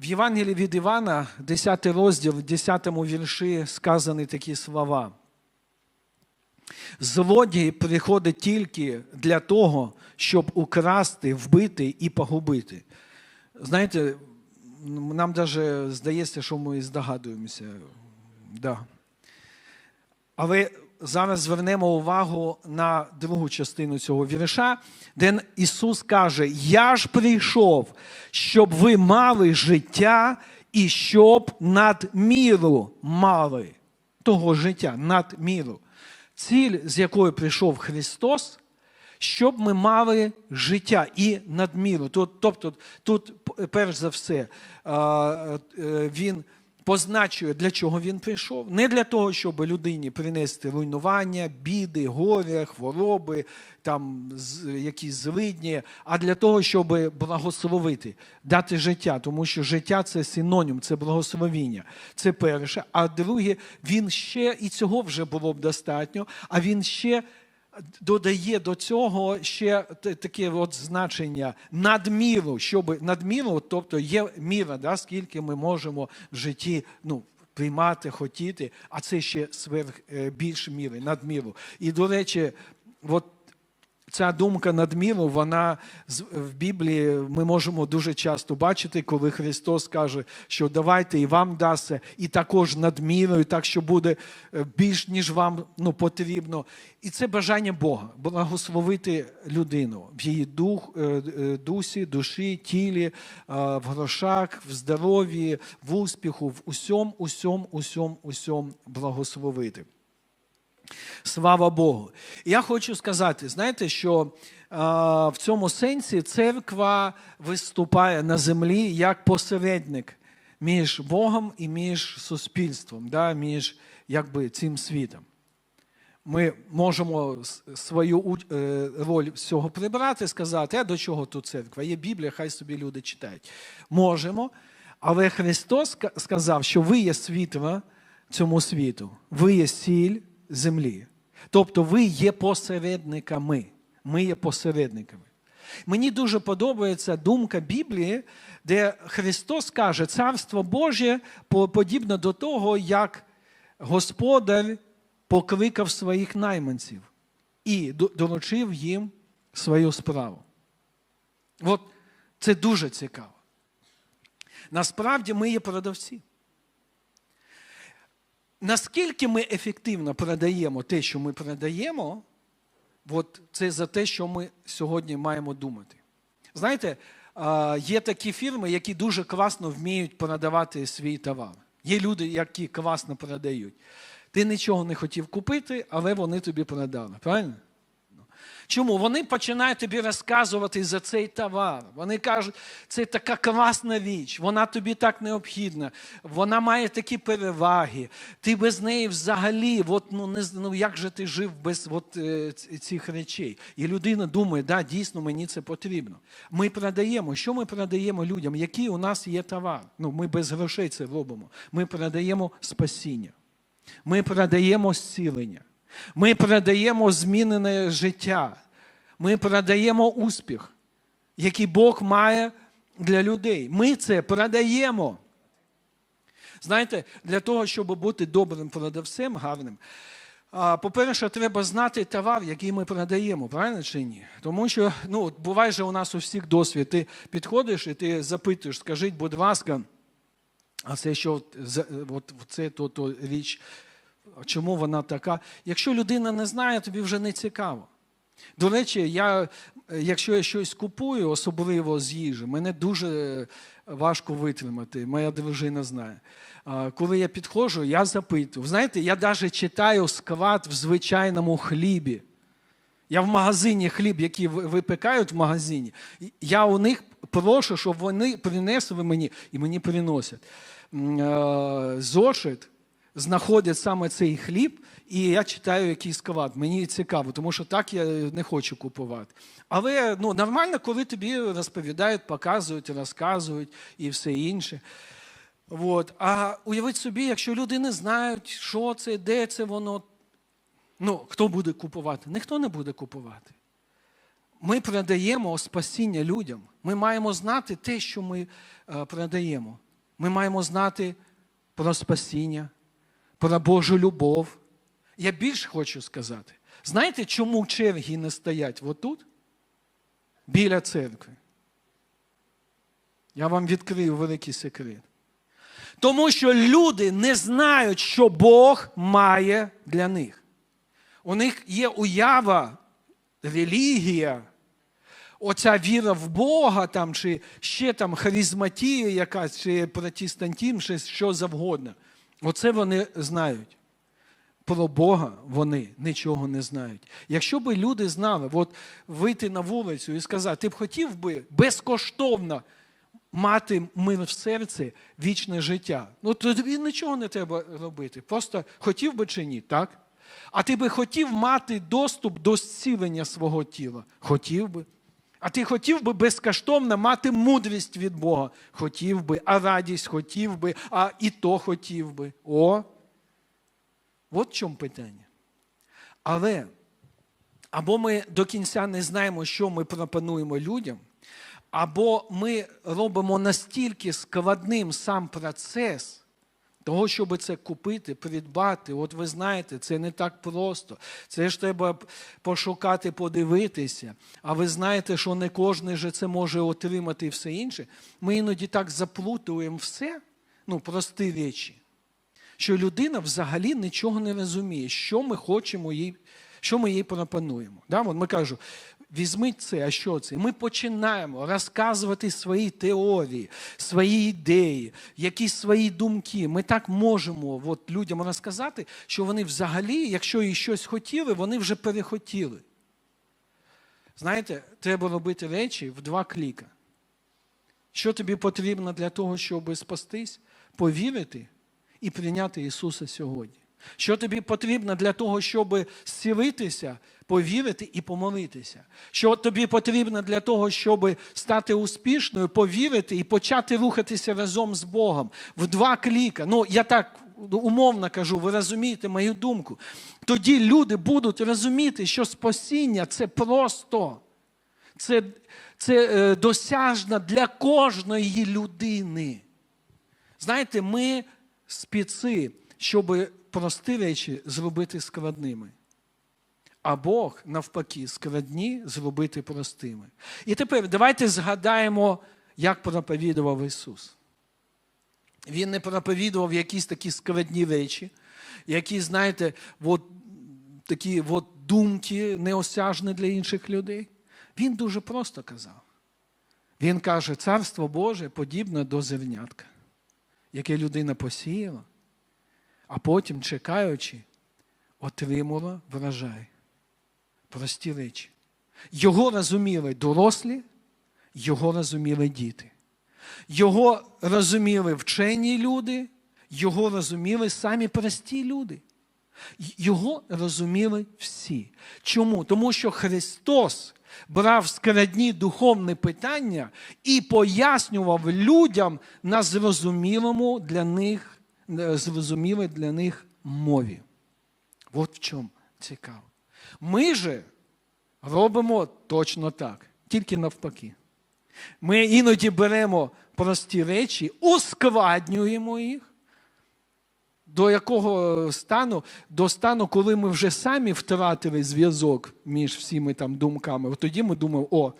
В Євангелії від Івана, 10 розділ, в 10 вірші сказані такі слова. Злодій приходить тільки для того, щоб украсти, вбити і погубити. Знаєте, нам навіть здається, що ми здогадуємося. Да. Але зараз звернемо увагу на другу частину цього вірша, де Ісус каже: Я ж прийшов, щоб ви мали життя і щоб надміру мали того життя, надміру. Ціль, з якою прийшов Христос, щоб ми мали життя і надміру. Тобто, тут, перш за все, е, він позначує, для чого він прийшов. Не для того, щоб людині принести руйнування, біди, горя, хвороби, там якісь злидні, а для того, щоб благословити, дати життя. Тому що життя це синонім, це благословіння. Це перше. А друге, він ще і цього вже було б достатньо, а він ще додає до цього ще таке от значення надміру, щоб надміру, тобто є міра, да, скільки ми можемо в житті ну, приймати, хотіти, а це ще сверх е, більш міри, надміру. І, до речі, от Ця думка надміру, вона в Біблії ми можемо дуже часто бачити, коли Христос каже, що давайте і вам дасться, і також надмірою, так що буде е, більш, ніж вам ну, потрібно. І це бажання Бога благословити людину в її дух, е, е, дусі, душі, тілі, в грошах, в здоров'ї, в успіху, в усьому, усьому, усьому, усьому благословити. Слава Богу. Я хочу сказати, знаєте, що в цьому сенсі церква виступає на землі як посередник між Богом і між суспільством, да, між якби, цим світом. Ми можемо свою е, роль з цього прибрати, сказати, а до чого тут церква? Є Біблія, хай собі люди читають. Можемо, але Христос сказав, що ви є світло цьому світу, ви є сіль землі. Тобто ви є посередниками. Ми є посередниками. Мені дуже подобається думка Біблії, де Христос каже, Царство Боже по- подібне до того, як Господар покликав своїх найманців і доручив їм свою справу. От це дуже цікаво. Насправді ми є продавці. Наскільки ми ефективно продаємо те, що ми продаємо, от це за те, що ми сьогодні маємо думати. Знаєте, є такі фірми, які дуже класно вміють продавати свій товар. Є люди, які класно продають. Ти нічого не хотів купити, але вони тобі продали. Правильно? Чому? Вони починають тобі розказувати за цей товар. Вони кажуть, це така класна річ, вона тобі так необхідна, вона має такі переваги. Ти без неї взагалі, от, ну, не, ну як же ти жив без от, е, цих речей? І людина думає, да, дійсно мені це потрібно. Ми продаємо. Що ми продаємо людям? Який у нас є товар? Ну, ми без грошей це робимо. Ми продаємо спасіння. Ми продаємо зцілення. Ми продаємо змінене життя. Ми продаємо успіх, який Бог має для людей. Ми це продаємо. Знаєте, для того, щоб бути добрим продавцем, гарним, по-перше, треба знати товар, який ми продаємо, правильно чи ні? Тому що ну, буває же у нас у всіх досвід. Ти підходиш і ти запитуєш, скажіть, будь ласка, а це що от, це то, то річ, чому вона така? Якщо людина не знає, тобі вже не цікаво. До речі, я, е, якщо я щось купую, особливо з їжі, мене дуже важко витримати. Моя дружина знає. Коли я підходжу, я запитую. Знаєте, я навіть читаю склад в звичайному хлібі. Я в магазині хліб, який випекають в магазині, я у них прошу, щоб вони принесли мені, і мені приносять. Е, Зошит знаходять саме цей хліб, і я читаю який склад. Мені цікаво, тому що так я не хочу купувати. Але ну, нормально, коли тобі розповідають, показують, розказують і все інше. От. А уявіть собі, якщо люди не знають, що це, де це воно, Ну, хто буде купувати? Ніхто не буде купувати. Ми продаємо спасіння людям. Ми маємо знати те, що ми е, продаємо. Ми маємо знати про спасіння, про Божу любов. Я більш хочу сказати. Знаєте, чому черги не стоять отут? Біля церкви. Я вам відкрию великий секрет. Тому що люди не знають, що Бог має для них. У них є уява, релігія, оця віра в Бога, там, чи ще там харизматія якась, чи протестантизм, чи що завгодно. Оце вони знають. Про Бога вони нічого не знають. Якщо б люди знали, от вийти на вулицю і сказати, ти б хотів би безкоштовно мати мир в серці, вічне життя. Ну тобі нічого не треба робити. Просто хотів би чи ні, так? А ти би хотів мати доступ до зцілення свого тіла? Хотів би. А ти хотів би безкоштовно мати мудрість від Бога? Хотів би, а радість хотів би, а і то хотів би. О! От в чому питання. Але або ми до кінця не знаємо, що ми пропонуємо людям, або ми робимо настільки складним сам процес того, щоб це купити, придбати. От ви знаєте, це не так просто. Це ж треба пошукати, подивитися. А ви знаєте, що не кожен же це може отримати і все інше. Ми іноді так заплутуємо все, ну, прості речі що людина взагалі нічого не розуміє, що ми хочемо їй, що ми їй пропонуємо. Да? От ми кажемо, візьміть це, а що це? Ми починаємо розказувати свої теорії, свої ідеї, якісь свої думки. Ми так можемо от, людям розказати, що вони взагалі, якщо і щось хотіли, вони вже перехотіли. Знаєте, треба робити речі в два кліка. Що тобі потрібно для того, щоб спастись? Повірити і прийняти Ісуса сьогодні. Що тобі потрібно для того, щоб зцілитися, повірити і помолитися? Що тобі потрібно для того, щоб стати успішною, повірити і почати рухатися разом з Богом в два кліка. Ну, я так умовно кажу, ви розумієте мою думку. Тоді люди будуть розуміти, що спасіння це просто. Це, це е, досяжно для кожної людини. Знаєте, ми спіци, щоб прості речі зробити складними. А Бог, навпаки, складні зробити простими. І тепер давайте згадаємо, як проповідував Ісус. Він не проповідував якісь такі складні речі, які, знаєте, от, такі от думки неосяжні для інших людей. Він дуже просто казав. Він каже, царство Боже подібне до зернятка яке людина посіяла, а потім, чекаючи, отримала врожай. Прості речі. Його розуміли дорослі, його розуміли діти. Його розуміли вчені люди, його розуміли самі прості люди. Його розуміли всі. Чому? Тому що Христос брав складні духовні питання і пояснював людям на зрозумілому для них, зрозумілій для них мові. От в чому цікаво. Ми же робимо точно так, тільки навпаки. Ми іноді беремо прості речі, ускладнюємо їх. До якого стану? До стану, коли ми вже самі втратили зв'язок між всіми там думками. Тоді ми думаємо, о,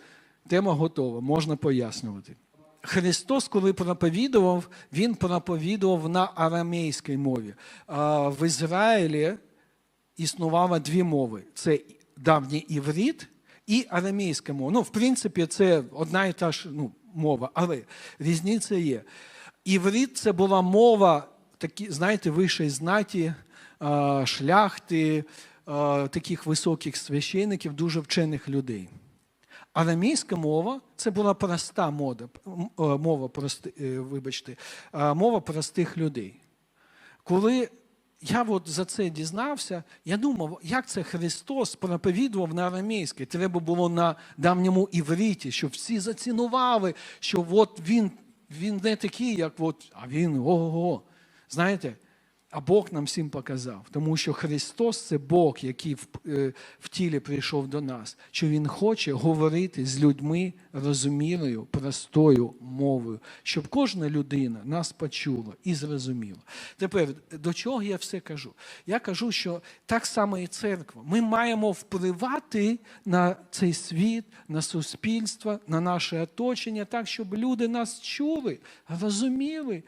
тема готова, можна пояснювати. Христос, коли проповідував, Він проповідував на арамейській мові. В Ізраїлі існувало дві мови: це давній іврит і арамейська мова. Ну, в принципі, це одна і та ж ну, мова, але різниця є. Іврит це була мова такі, знаєте, вищої знаті, шляхти, таких високих священиків, дуже вчених людей. Арамійська мова це була проста мода, мова прости, е, вибачте, мова простих людей. Коли я от за це дізнався, я думав, як це Христос проповідував на арамейській. Треба було на давньому івриті, щоб всі зацінували, що от він він не такий, як от, а він ого-го. Знаєте, А Бог нам всім показав, тому що Христос це Бог, який в, е, в тілі прийшов до нас, що Він хоче говорити з людьми розумілою, простою мовою, щоб кожна людина нас почула і зрозуміла. Тепер до чого я все кажу? Я кажу, що так само і церква. Ми маємо впливати на цей світ, на суспільство, на наше оточення, так, щоб люди нас чули, розуміли.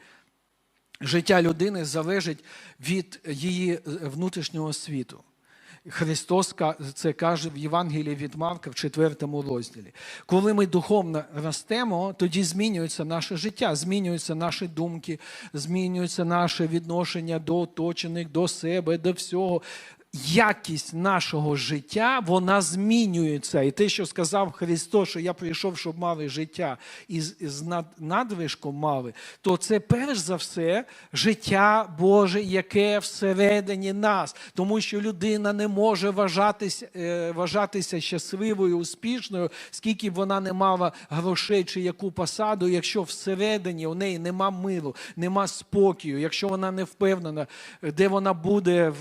Життя людини залежить від її е, внутрішнього світу. Христос це каже в Євангелії від Марка в 4 розділі. Коли ми духовно ростемо, тоді змінюється наше життя, змінюються наші думки, змінюється наше відношення до оточених, до себе, до всього. Якість нашого життя вона змінюється. І те, що сказав Христос, що я прийшов, щоб мали життя і з- надвишком мали, то це перш за все життя Боже, яке всередині нас. Тому що людина не може вважатися, е, вважатися щасливою, успішною, скільки б вона не мала грошей чи яку посаду, якщо всередині у неї нема миру, нема спокою, якщо вона не впевнена, де вона буде,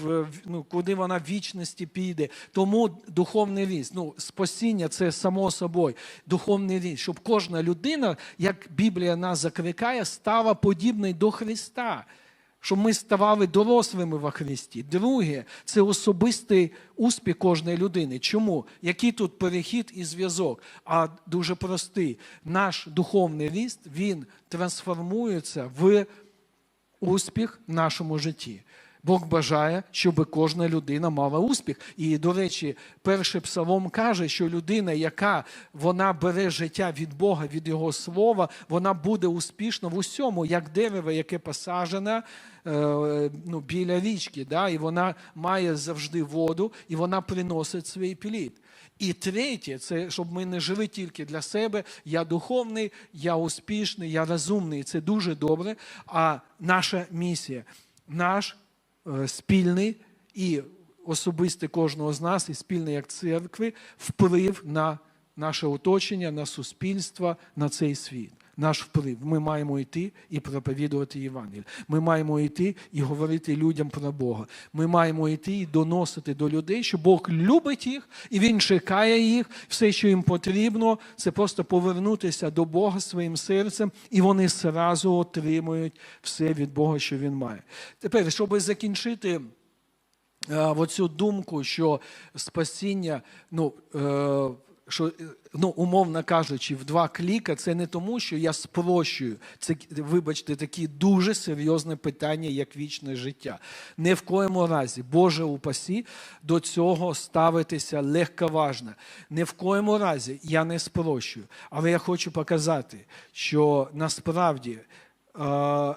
ну, куди вона в вічності піде. Тому духовний ріст, ну, спасіння це само собою, духовний ріст, щоб кожна людина, як Біблія нас закликає, стала подібною до Христа. Щоб ми ставали дорослими во Христі. Друге, це особистий успіх кожної людини. Чому? Який тут перехід і зв'язок? А дуже простий. Наш духовний ріст він трансформується в успіх в нашому житті. Бог бажає, щоб кожна людина мала успіх. І, до речі, перший псалом каже, що людина, яка вона бере життя від Бога, від Його слова, вона буде успішна в усьому, як дерево, яке посаджене е, ну, біля річки. Да? І вона має завжди воду, і вона приносить свій плід. І третє, це щоб ми не жили тільки для себе. Я духовний, я успішний, я розумний. Це дуже добре. А наша місія, наш спільний і особистий кожного з нас, і спільний як церкви, вплив на наше оточення, на суспільство, на цей світ. Наш вплив. Ми маємо йти і проповідувати Євангеліє. Ми маємо йти і говорити людям про Бога. Ми маємо йти і доносити до людей, що Бог любить їх, і Він чекає їх. Все, що їм потрібно, це просто повернутися до Бога своїм серцем, і вони зразу отримують все від Бога, що Він має. Тепер, щоб закінчити. Е, оцю думку, що спасіння, ну, е, що, е, ну, умовно кажучи, в два кліка, це не тому, що я спрощую. Це, вибачте, такі дуже серйозне питання, як вічне життя. Не в коєму разі, Боже упасі, до цього ставитися легковажно. Не в коєму разі я не спрощую. Але я хочу показати, що насправді е,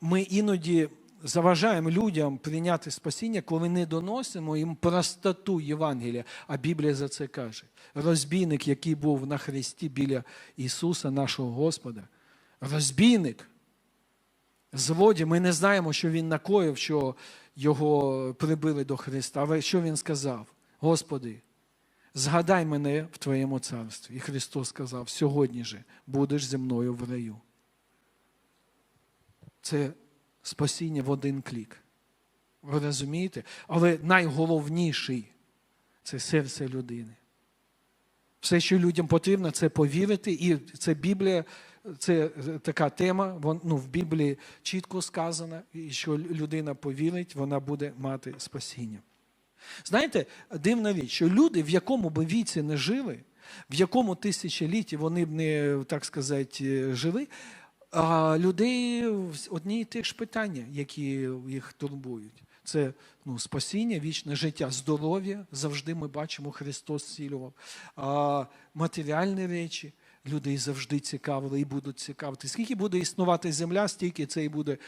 ми іноді заважаємо людям прийняти спасіння, коли не доносимо їм простоту Євангелія. А Біблія за це каже. Розбійник, який був на хресті біля Ісуса, нашого Господа. Розбійник. Злодій, ми не знаємо, що він накоїв, що його прибили до Христа. Але що він сказав? Господи, згадай мене в Твоєму царстві. І Христос сказав: сьогодні же будеш зі мною в раю. Це спасіння в один клік. Ви розумієте? Але найголовніший це серце людини. Все, що людям потрібно, це повірити. І це Біблія, це така тема. ну, в Біблії чітко сказано, що людина повірить, вона буде мати спасіння. Знаєте, дивна річ, що люди, в якому би віці не жили, в якому тисячолітті вони б не, так сказати, жили, а людей одні і ті ж питання, які їх турбують. Це ну, спасіння, вічне життя, здоров'я. Завжди ми бачимо, Христос зцілював. А, матеріальні речі людей завжди цікавили і будуть цікавити. Скільки буде існувати земля, стільки це і буде.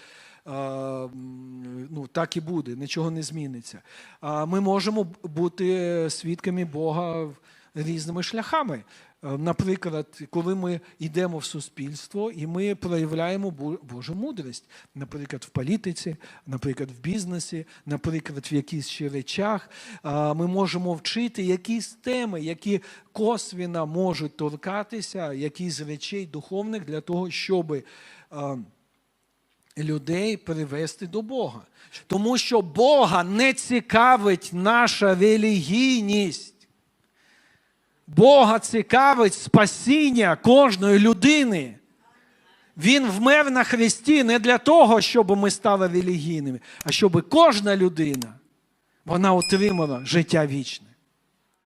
Ну, так і буде, нічого не зміниться. Ми можемо бути свідками Бога різними шляхами. Е, Наприклад, коли ми йдемо в суспільство і ми проявляємо Божу мудрість, наприклад, в політиці, наприклад, в бізнесі, наприклад, в якихось ще речах, ми можемо вчити якісь теми, які косвіно можуть торкатися якісь речей духовних для того, щоб людей привести до Бога. Тому що Бога не цікавить наша релігійність. Бога цікавить спасіння кожної людини. Він вмер на Христі не для того, щоб ми стали релігійними, а щоб кожна людина вона отримала життя вічне.